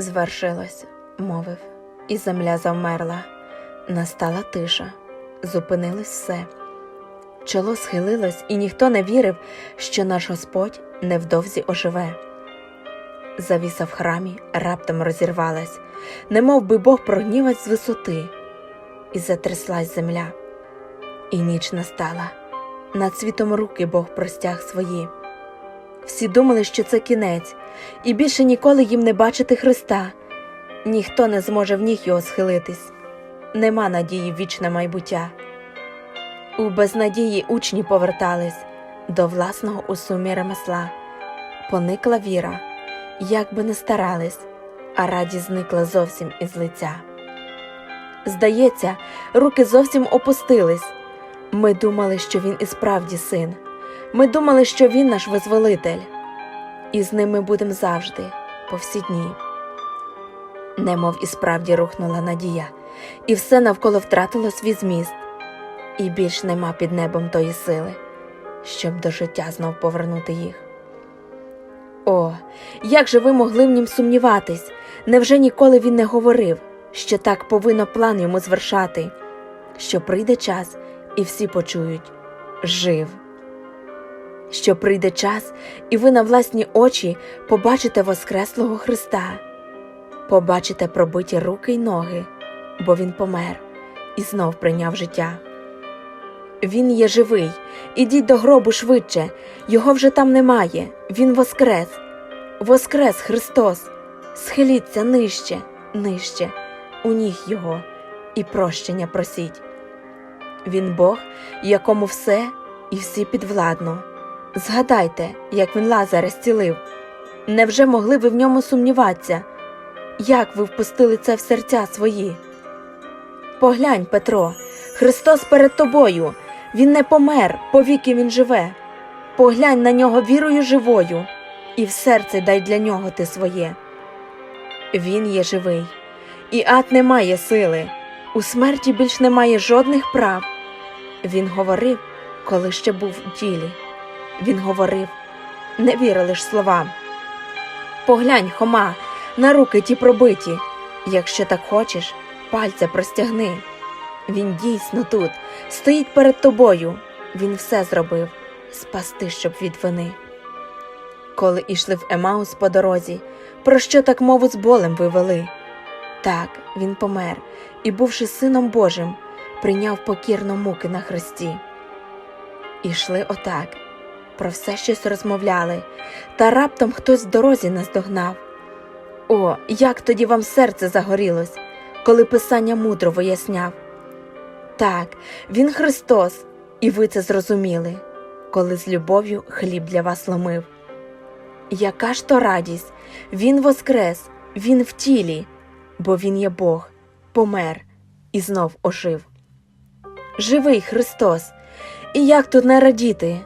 Звершилось, мовив, і земля завмерла. Настала тиша, зупинилось все. Чоло схилилось, і ніхто не вірив, що наш Господь невдовзі оживе. Завіса в храмі раптом розірвалась, немов би Бог прогнівась з висоти, і затряслась земля. І ніч настала. Над світом руки Бог простяг свої. Всі думали, що це кінець, і більше ніколи їм не бачити Христа. Ніхто не зможе в ніг його схилитись, нема надії в вічне майбуття. У безнадії учні повертались до власного у сумі ремесла. Поникла віра, як би не старались, а радість зникла зовсім із лиця. Здається, руки зовсім опустились. Ми думали, що він і справді син. Ми думали, що він наш визволитель, і з ним ми будемо завжди, по всі дні. Немов і справді рухнула надія, і все навколо втратило свій зміст, і більш нема під небом тої сили, щоб до життя знов повернути їх. О, як же ви могли в нім сумніватись? Невже ніколи він не говорив, що так повинно план йому звершати, що прийде час, і всі почують жив. Що прийде час, і ви на власні очі побачите Воскреслого Христа, побачите пробиті руки й ноги, бо Він помер і знов прийняв життя. Він є живий, ідіть до гробу швидше, його вже там немає, Він воскрес, воскрес Христос, схиліться нижче, нижче, у ніг Його, і прощення просіть. Він Бог, якому все і всі підвладно. Згадайте, як він Лазаря зцілив. Невже могли ви в ньому сумніватися? Як ви впустили це в серця свої? Поглянь, Петро, Христос перед тобою, Він не помер, повіки Він живе. Поглянь на нього вірою живою, і в серце дай для нього ти своє. Він є живий, і ад не має сили, у смерті більш немає жодних прав. Він говорив, коли ще був в тілі. Він говорив, не вірили ж словам. Поглянь, Хома, на руки ті пробиті. Якщо так хочеш, пальця простягни. Він дійсно тут, стоїть перед тобою. Він все зробив спасти, щоб від вини. Коли ішли в Емаус по дорозі, про що так мову з болем ви вели? Так, він помер і, бувши сином Божим, прийняв покірно муки на хресті. Ішли отак, про все щось розмовляли, та раптом хтось в дорозі наздогнав. О, як тоді вам серце загорілось, коли писання мудро виясняв. Так, він Христос, і ви це зрозуміли, коли з любов'ю хліб для вас ломив. Яка ж то радість, Він воскрес, Він в тілі, бо Він є Бог, помер і знов ожив. Живий Христос, і як тут не радіти,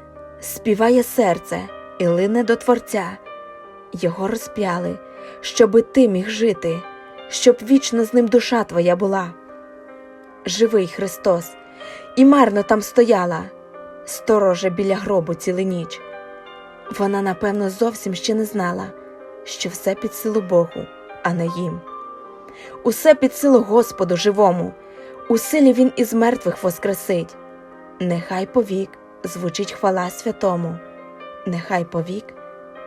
співає серце і лине до Творця. Його розп'яли, щоби ти міг жити, щоб вічно з ним душа твоя була. Живий Христос, і марно там стояла, сторожа біля гробу цілу ніч. Вона, напевно, зовсім ще не знала, що все під силу Богу, а не їм. Усе під силу Господу живому, у силі Він із мертвих воскресить. Нехай повік звучить хвала святому, нехай повік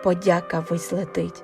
подяка вись летить.